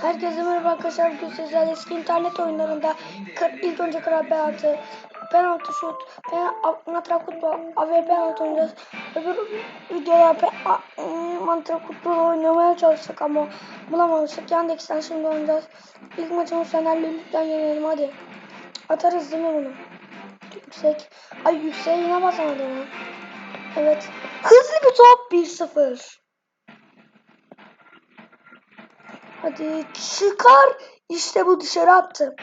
Herkese merhaba arkadaşlar. Bugün sizlerle eski internet oyunlarında ilk önce kral penaltı, penaltı şut, matrak futbol, AV penaltı oynayacağız. Öbür videoda pe a- e, matrak futbol oynamaya çalıştık ama bulamamıştık. Yandex'ten şimdi oynayacağız. İlk maçımız Fener'le lütfen yenelim hadi. Atarız değil mi bunu? Yüksek. Ay yükseğe yine basamadım ya. Evet. Hızlı bir top 1-0. Hadi çıkar. İşte bu dışarı attı.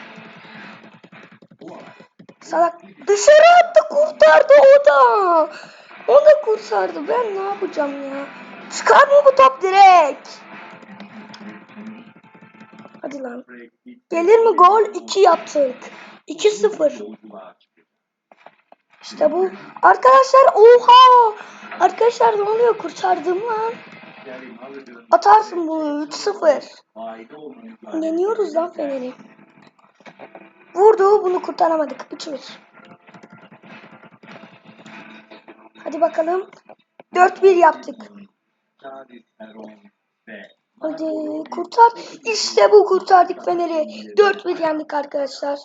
Salak dışarı attı kurtardı o da. O da kurtardı. Ben ne yapacağım ya? Çıkar mı bu top direkt? Hadi lan. Gelir mi gol? 2 yaptık. 2-0. İşte bu. Arkadaşlar oha. Arkadaşlar ne oluyor? Kurtardım lan. Atarsın bu 3-0. Yeniyoruz lan Fener'i. Vurdu bunu kurtaramadık. 3-1. Hadi bakalım. 4-1 yaptık. Hadi kurtar. İşte bu kurtardık Fener'i. 4-1 yendik arkadaşlar.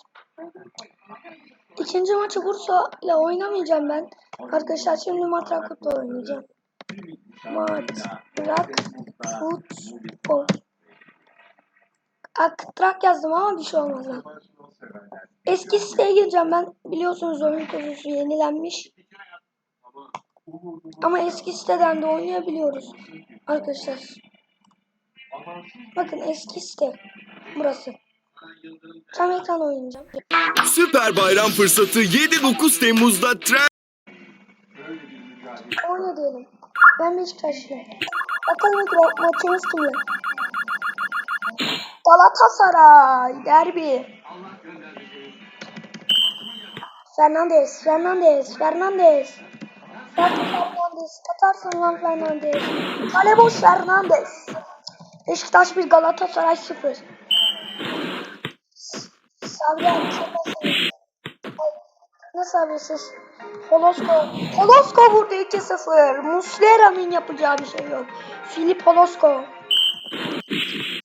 İkinci maçı Bursa ile oynamayacağım ben. Arkadaşlar şimdi matrak futbol oynayacağım. Matrak futbol. Aktrak yazdım ama bir şey olmaz. Eski siteye gireceğim ben. Biliyorsunuz oyun konusu yenilenmiş. Ama eski siteden de oynayabiliyoruz. Arkadaşlar. Bakın eski site. Burası. Tam ekran oynayacağım. Süper bayram fırsatı 7-9 Temmuz'da tren Oyna diyelim. Ben Beşiktaşlıyım. Bakalım ilk maçımız kimle? Galatasaray derbi. Fernandez, Fernandez, Fernandez. Fernandez, atarsın lan Fernandez. Kale boş Fernandez. Beşiktaş 1, Galatasaray 0. Sabri? Nasıl sabırsız? Holosko. Holosko vurdu 2-0. Muslera'nın yapacağı bir şey yok. Filip Holosko.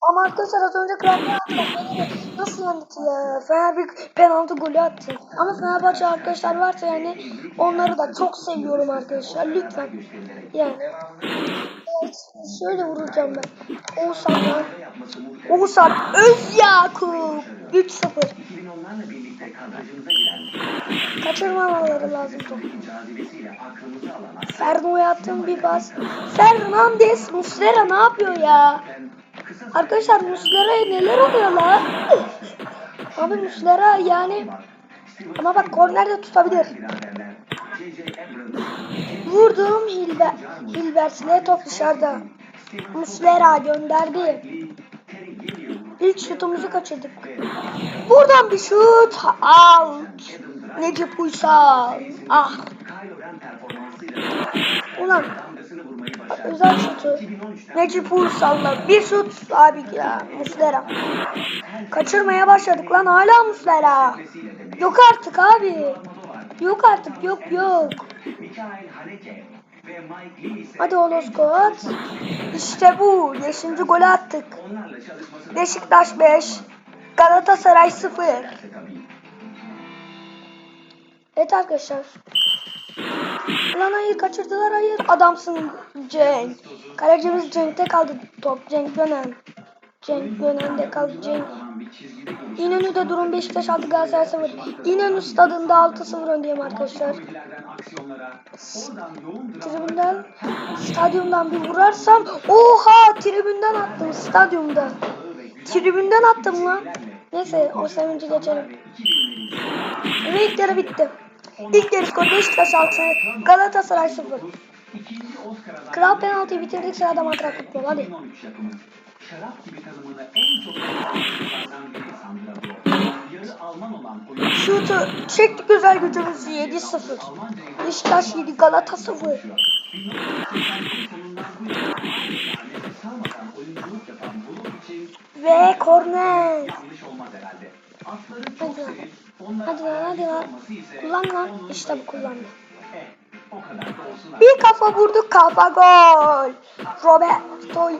Ama arkadaşlar az önce kral penaltı nasıl yendik ya? Fener bir penaltı golü attı. Ama Fenerbahçe arkadaşlar varsa yani onları da çok seviyorum arkadaşlar. Lütfen. Yani. Evet, şöyle vuracağım ben. Oğuzhan'la. Oğuzhan Özyakup. 3-0. Kaçırmamaları lazım topu. Ferno'ya attığım bir pas. Fernandes Muslera ne yapıyor ya? Arkadaşlar Muslera'ya neler oluyor la? Abi Muslera yani ama bak kornerde tutabilir. Vurdum Hilber Hilbert'le top dışarıda. Muslera gönderdi. İlk şutumuzu kaçırdık. Buradan bir şut. Out. Necip Uysal. Ah. Ulan. Özel şutu. Necip Uysal'la bir şut abi ya. Muslera. Kaçırmaya başladık lan hala Muslera. Yok artık abi. Yok artık yok yok. Hadi Olosko at. İşte bu. 5. golü attık. Beşiktaş 5. Galatasaray 0. Evet arkadaşlar. Lan hayır kaçırdılar hayır. Adamsın Cenk. Kalecimiz Cenk'te kaldı top. Cenk Gönen. Cenk Gönen'de kaldı Cenk. İnönü'de durum Beşiktaş 6 Galatasaray 0. İnönü stadında 6-0 öndeyim arkadaşlar. Tribünden, stadyumdan bir vurarsam oha tribünden attım stadyumda. Tribünden attım lan. Neyse o sevinci geçelim. Ve ilk yarı bitti. İlk yarı skor Beşiktaş 6, Galatasaray 0. Kral penaltıyı bitirdik sırada matrak futbol hadi. Şarap gibi tadımını en çok Şutu çektik güzel gücümüzü 7-0. Beşiktaş 7 Galata 0. sonundan bu yana nefes almadan oyunculuk yapan Bulut için Ve korner. Hadi lan. Hadi lan hadi lan. Kullan lan. İşte bu kullandı. Bir kafa vurduk kafa gol. Roberto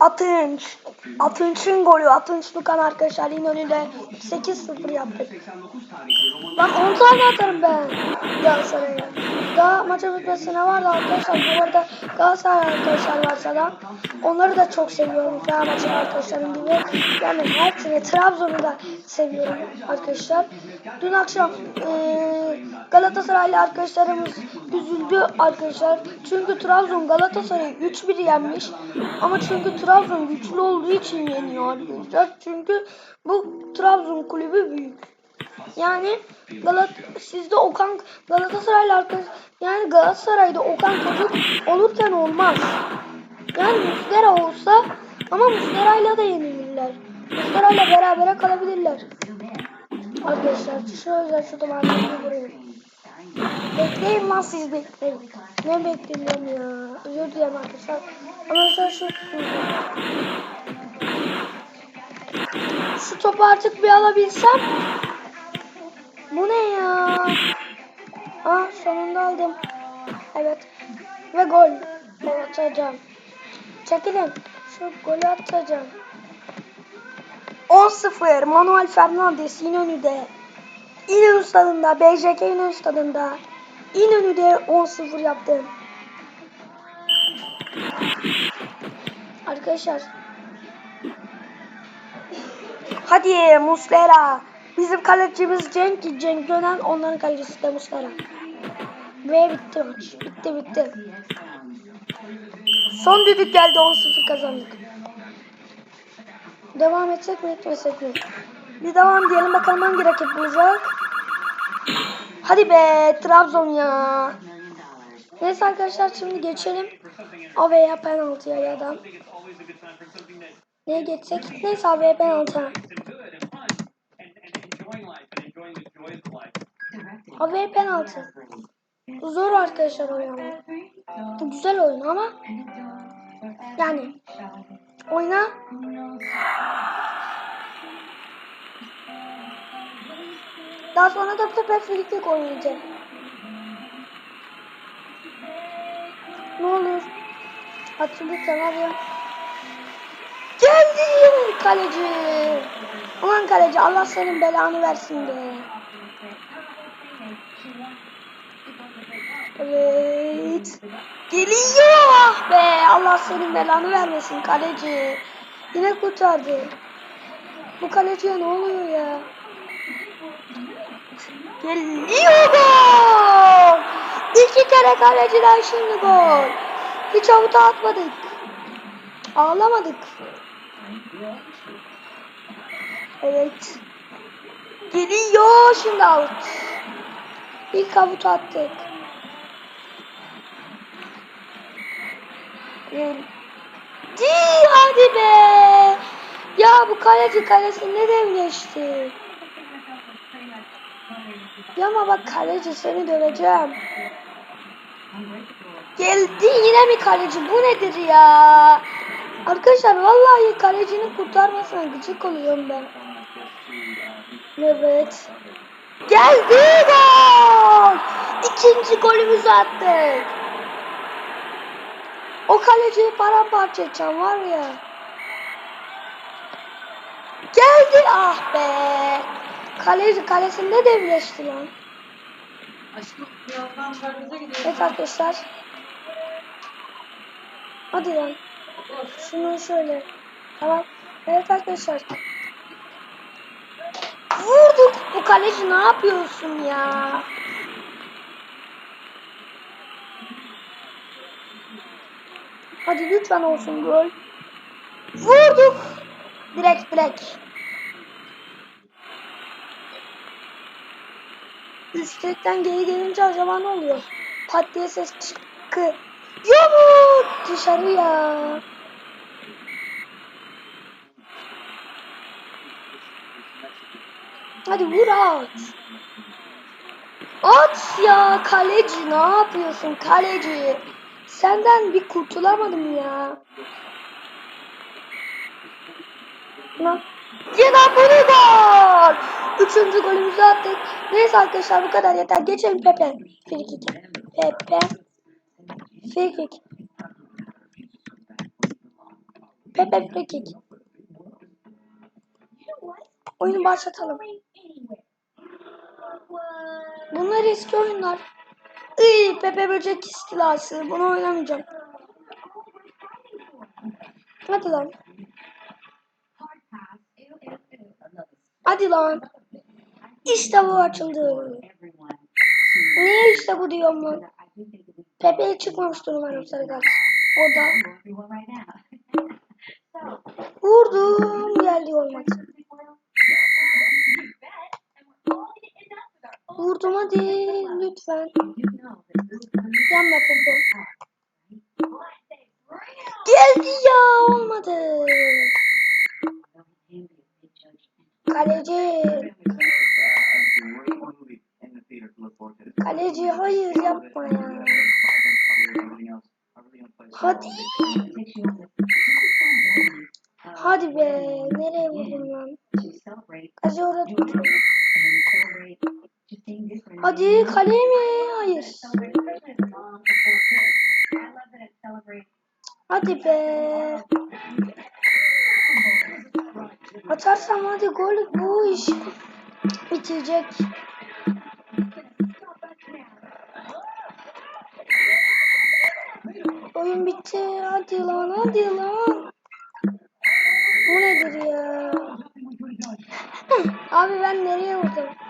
Atınç. Atınç'ın golü. Atınç Lukan arkadaşlar İnönü'de 8-0 yaptık. 89 tarihli romanı Lan 10 tane atarım ben Galatasaray'a. Daha maça bitmesine var da arkadaşlar bu arada Galatasaray arkadaşlar varsa da onları da çok seviyorum. Fenerbahçe arkadaşlarım gibi. Yani hepsini Trabzon'u da seviyorum arkadaşlar. Dün akşam eee Galatasaraylı arkadaşlarımız üzüldü arkadaşlar. Çünkü Trabzon Galatasaray'ı 3-1 yenmiş. Ama çünkü Trabzon güçlü olduğu için yeniyor arkadaşlar. Çünkü bu Trabzon kulübü büyük. Yani Galat sizde Okan Galatasaraylı arkadaş yani Galatasaray'da Okan çocuk olurken olmaz. Yani Muslera olsa ama Muslera'yla da yenilirler. Muslera'yla berabere kalabilirler. Arkadaşlar şöyle şu duvarlarını buraya. Bekleyin lan siz bekleyin. Ne bekliyorum ya. Özür dilerim arkadaşlar. Ama sen şu şu topu artık bir alabilsem bu ne ya? Ah sonunda aldım. Evet. Ve gol. Gol atacağım. Çekilin. Şu golü atacağım. 10-0 Manuel Fernandes İnönü'de. İnönü stadında. BJK İnönü stadında. İnönü'de 10-0 yaptım. Arkadaşlar. Hadi Muslera. Bizim kalecimiz Cenk, Cenk Dönen, onların kalecisi de Muslera. Ve bitti maç. Bitti bitti. Son düdük geldi 10-0 kazandık. Devam etsek mi etmesek mi? Bir devam diyelim bakalım hangi rakip bulacak. Hadi be Trabzon ya. Neyse arkadaşlar şimdi geçelim. O veya penaltıya ya da. Neye geçsek? Neyse o veya penaltıya. Veya penaltı. Zor arkadaşlar oyun ama. Güzel oyun ama yani oyna daha sonra da Pepe Frikik oynayacak. Ne olur. Atı lütfen hadi. Geldi kaleci. Aman kaleci Allah senin belanı versin be. Evet. Geliyor ah be. Allah senin belanı vermesin kaleci. Yine kurtardı. Bu kaleciye ne oluyor ya? Geliyor gol. İki kere kaleciden şimdi gol. Hiç avuta atmadık. Ağlamadık. Evet. Geliyor şimdi out. İlk avuta attık. Di hadi be. Ya bu kaleci kalesinde devleşti. Ya ama bak kaleci seni döveceğim. Geldi yine mi kaleci? Bu nedir ya? Arkadaşlar vallahi kalecinin kurtarmasına gıcık oluyorum ben. Evet. Geldi gol! İkinci golümüzü attık. O kaleciyi paramparça edeceğim var ya. Geldi ah be. Kaleci kalesinde devleşti lan. Aşkım. Evet arkadaşlar. Hadi lan. Şunu şöyle. Tamam. Evet arkadaşlar. Vurduk. Bu kaleci ne yapıyorsun ya? Hadi lütfen olsun gol. Vurduk. Direkt direkt. Üstlükten geri gelince acaba ne oluyor? Pat diye ses çıkı. Yumruk dışarı ya. Hadi vur at. At ya kaleci ne yapıyorsun kaleci? Senden bir kurtulamadım ya. Lan. Yine bunu gol. Üçüncü golümüzü attık. Neyse arkadaşlar bu kadar yeter. Geçelim Pepe. Frikik. Pepe. Frikik. Pepe Frikik. Oyunu başlatalım. Bunlar eski oyunlar. Iy, Pepe Böcek istilası. Bunu oynamayacağım. Hadi lan. Hadi lan. İşte bu açıldı. Niye işte bu diyorum lan? Pepe'ye çıkmamıştır umarım sarı kart. Orada. Vurdum. Geldi olmadı. Vurdum hadi lütfen. Yanma Pepe. Geldi ya olmadı. Kaleci. Kaleci hayır yapma ya. Hadi. Hadi be. Nereye vurdun lan? Kaleci orada. Hadi kaleye mi? Hayır. Hadi be. Atarsam hadi gol bu iş bitecek. Oyun bitti. Hadi lan hadi lan. Bu nedir ya? Abi ben nereye vurdum?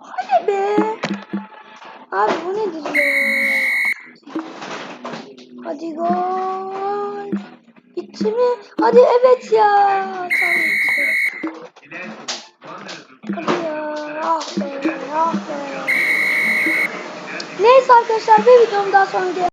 Hadi. Be. Abi bu nedir ya? Hadi gol. Bitti mi? Hadi evet ya. Tamam. Hadi ya. Ah be. Ah be. Neyse arkadaşlar bir videom daha sonra.